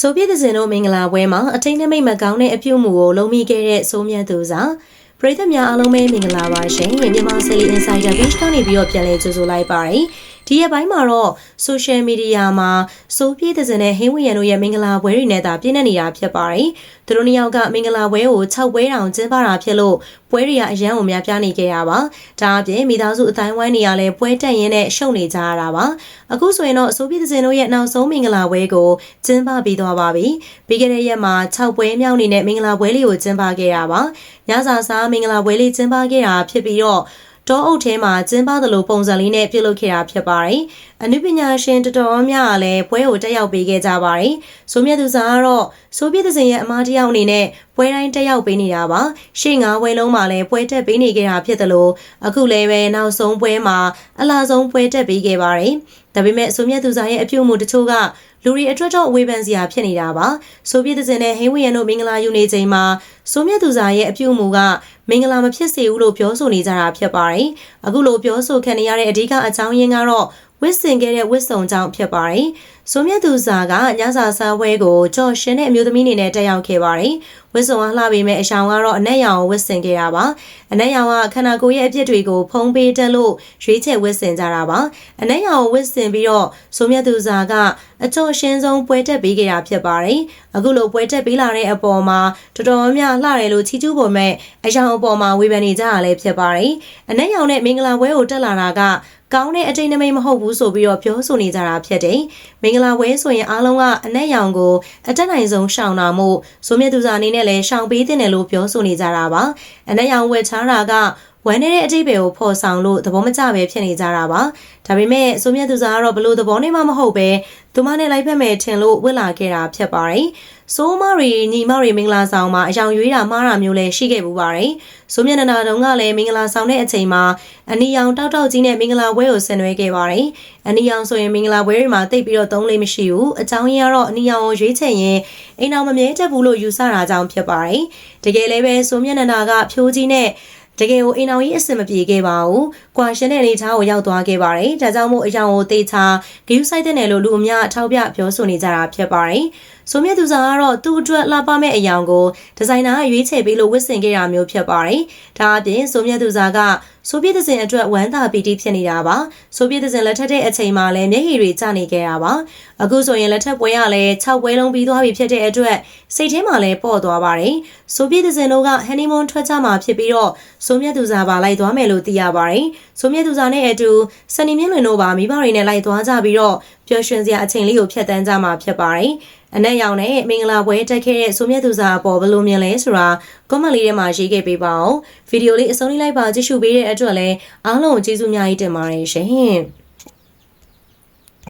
ဆိုဗီယက်စင်တို့မင်္ဂလာပွဲမှာအထိန်နမိတ်မကောင်းတဲ့အပြုအမူကိုလုံးမိခဲ့တဲ့စိုးမြတ်သူစာပရိသတ်များအားလုံးပဲမင်္ဂလာပါရှင်မြန်မာ Silly Insider Page ကနေပြီးတော့ပြန်လည်ကြိုဆိုလိုက်ပါတယ် ဒီရက်ပိုင်းမှာတော့ social media မှာစိုးပြေးတဲ့စင်နဲ့ဟင်းဝရံတို့ရဲ့မင်္ဂလာပွဲတွေနဲ့သာပြည့်နေနေတာဖြစ်ပါတယ်သူတို့နှစ်ယောက်ကမင်္ဂလာပွဲကို6ပွဲတောင်ကျင်းပတာဖြစ်လို့ပွဲတွေကအရန်ကိုများပြားနေခဲ့ရပါဒါအပြင်မိသားစုအတိုင်းဝိုင်းနေရလဲပွဲတက်ရင်းနဲ့ရှုံနေကြရတာပါအခုဆိုရင်တော့စိုးပြေးတဲ့စင်တို့ရဲ့နောက်ဆုံးမင်္ဂလာပွဲကိုကျင်းပပြီးသွားပါပြီပြီးခဲ့တဲ့ရက်မှာ6ပွဲမြောက်နေတဲ့မင်္ဂလာပွဲလေးကိုကျင်းပခဲ့ရပါညစာစားမင်္ဂလာပွဲလေးကျင်းပခဲ့တာဖြစ်ပြီးတော့ တောအုပ်ထဲမှာကျင်းပသလိုပုံစံလေးနဲ့ပြုလုပ်ခဲ့တာဖြစ်ပါတယ်။အနုပညာရှင်တော်တော်များများလည်းပွဲကိုတက်ရောက်ပေးခဲ့ကြပါတယ်။ဆိုမြတ်သူစားကတော့ဆိုပြည့်သစင်ရဲ့အမားတယောက်အနေနဲ့ ပွဲတိုင်းတက်ရောက်ပေးနေတာပါ။ရှေ့ငါးပွဲလုံးမှာလည်းပွဲတက်ပေးနေခဲ့တာဖြစ်သလိုအခုလည်းပဲနောက်ဆုံးပွဲမှာအလားဆုံးပွဲတက်ပေးခဲ့ပါတယ်။ဒါပေမဲ့ဆိုမြတ်သူစားရဲ့အပြုအမူတချို့ကလူတွေအတွက်တော့ဝေဖန်စရာဖြစ်နေတာပါဆိုဗီယက်စင်နဲ့ဟင်းဝီယန်တို့မင်္ဂလာယူနေချိန်မှာဆိုမြတ်သူစားရဲ့အပြုအမူကမင်္ဂလာမဖြစ်စေဘူးလို့ပြောဆိုနေကြတာဖြစ်ပါတယ်အခုလိုပြောဆိုခံနေရတဲ့အဓိကအကြောင်းရင်းကတော့ဝစ်စင်ခဲ့တဲ့ဝစ်စုံကြောင့်ဖြစ်ပါတယ်။ ဆိုမြတ်သူစာကညစာစားပွဲကိုကြော်ရှင်တဲ့အမျိုးသမီးအနေနဲ့တက်ရောက်ခဲ့ပါတယ်။ဝစ်စုံကလှပေမဲ့အရှောင်ကတော့အနက်ရောင်ကိုဝစ်စင်ခဲ့တာပါ။အနက်ရောင်ကခန္ဓာကိုယ်ရဲ့အပြစ်တွေကိုဖုံးပေးတက်လို့ရွေးချယ်ဝစ်စင်ကြတာပါ။အနက်ရောင်ကိုဝစ်စင်ပြီးတော့ဆိုမြတ်သူစာကအကျော်ရှင်ဆုံးပွဲတက်ပေးခဲ့တာဖြစ်ပါတယ်။အခုလိုပွဲတက်ပေးလာတဲ့အပေါ်မှာတော်တော်များလှတယ်လို့ချီးကျူးပေါ်မဲ့အယောင်အပေါ်မှာဝေဖန်နေကြရလဲဖြစ်ပါတယ်။အနက်ရောင်နဲ့မင်္ဂလာပွဲကိုတက်လာတာကကောင်းတဲ့အတိတ်နမိတ်မဟုတ်ဘူးဆိုပြီးတော့ပြောဆိုနေကြတာဖြစ်တယ်။မင်္ဂလာပွဲဆိုရင်အားလုံးကအနက်ရောင်ကိုအတက်နိုင်ဆုံးရှောင်တာမို့ဆိုမြတ်သူစာအနေနဲ့လည်းရှောင်ပေးတဲ့တယ်လို့ပြောဆိုနေကြတာပါ။အနက်ရောင်ဝယ်ချားတာက ဝမ်းနေတဲ့အတိတ်ပဲကိုဖော်ဆောင်လို့သဘောမကျပဲဖြစ်နေကြတာပါဒါပေမဲ့ဆိုမြတ်သူစားကတော့ဘလို့သဘောနဲ့မှမဟုတ်ပဲသူမနဲ့လိုက်ဖက်မယ်ထင်လို့ဝစ်လာခဲ့တာဖြစ်ပါတယ်ဆိုးမရီညီမရီမင်္ဂလာဆောင်မှာအယောင်ရွေးတာမှားတာမျိုးလည်းရှိခဲ့ပူပါတယ်ဆိုမြတ်နနာတုံးကလည်းမင်္ဂလာဆောင်တဲ့အချိန်မှာအနီရောင်တောက်တောက်ကြီးနဲ့မင်္ဂလာပွဲကိုဆင်နွှဲခဲ့ပါတယ်အနီရောင်ဆိုရင်မင်္ဂလာပွဲတွေမှာတိတ်ပြီးတော့သုံးလေးမရှိဘူးအကြောင်းရင်းကတော့အနီရောင်ကိုရွေးချယ်ရင်အိမ်အောင်မမြဲတတ်ဘူးလို့ယူဆတာကြောင့်ဖြစ်ပါတယ်တကယ်လည်းပဲဆိုမြတ်နနာကဖြိုးကြီးနဲ့ တကယ်ကိုအိမ်အောင်ကြီးအဆင်မပြေခဲ့ပါဘူး။ကွာရှင်တဲ့အနေထားကိုရောက်သွားခဲ့ပါတယ်။ဒါကြောင့်မို့အယောင်ကိုတေချာဂယူးဆိုင်တဲ့နယ်လို့လူအများအထောက်ပြပြောဆိုနေကြတာဖြစ်ပါတယ်။ ဆိုမြတ်သူစာကတော့သူ့အတွက်လှပမဲ့အယောင်ကိုဒီဇိုင်နာကရွေးချယ်ပေးလို့ဝတ်ဆင်ခဲ့တာမျိုးဖြစ်ပါတယ်။ဒါအပြင်ဆိုမြတ်သူစာကဆိုဗီယက်သင်အတွက်ဝမ်းသာပီတိဖြစ်နေတာပါ။ဆိုဗီယက်သင်လက်ထက်တဲ့အချိန်မှာလည်းမျက်ရည်တွေကျနေခဲ့တာပါ။အခုဆိုရင်လက်ထက်ပွဲကလည်း6ပွဲလုံးပြီးသွားပြီဖြစ်တဲ့အတွက်စိတ်ထဲမှာလည်းပေါ့သွားပါတယ်။ဆိုဗီယက်သင်တို့ကဟန်နီမွန်းထွက်ကြမှာဖြစ်ပြီးတော့ဆိုမြတ်သူစာပါလိုက်သွားမယ်လို့သိရပါတယ်။ဆိုမြတ်သူစာနဲ့အတူစနီမြင့်လွင်တို့ပါမိဘတွေနဲ့လိုက်သွားကြပြီးတော့ပျော်ရွှင်စရာအချိန်လေးကိုဖြတ်တန်းကြမှာဖြစ်ပါတယ်။အနက်ရောင်နဲ့မင်္ဂလာပွဲတက်ခဲ့တဲ့ဆိုမြတ်သူစာအပေါ်ဘယ်လိုမြင်လဲဆိုတာ comment လေးထဲမှာရေးခဲ့ပေးပါအောင်ဗီဒီယိုလေးအဆုံးလေးလိုက်ပါကြည့်ရှုပေးတဲ့အတွက်လည်းအားလုံးကျေးဇူးအများကြီးတင်ပါတယ်ရှင်